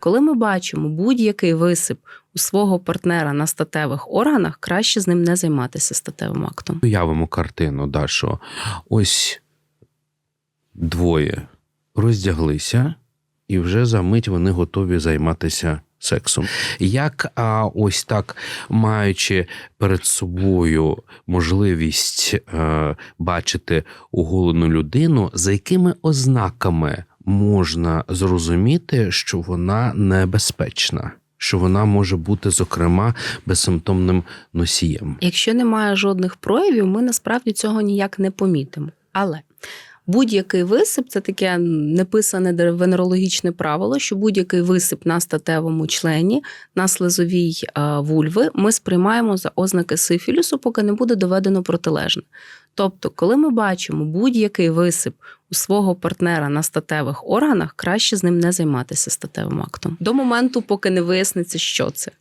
коли ми бачимо будь-який висип у свого партнера на статевих органах, краще з ним не займатися статевим актом. Уявимо картину, да, що ось двоє роздяглися, і вже за мить вони готові займатися сексом. Як а, ось так, маючи перед собою можливість е, бачити оголену людину, за якими ознаками можна зрозуміти, що вона небезпечна, що вона може бути, зокрема, безсимптомним носієм? Якщо немає жодних проявів, ми насправді цього ніяк не помітимо. Але будь-який висип це таке неписане венерологічне правило, що будь-який висип на статевому члені, на слизовій е, вульви, ми сприймаємо за ознаки сифілісу, поки не буде доведено протилежне. Тобто, коли ми бачимо будь-який висип у свого партнера на статевих органах, краще з ним не займатися статевим актом до моменту, поки не виясниться, що це.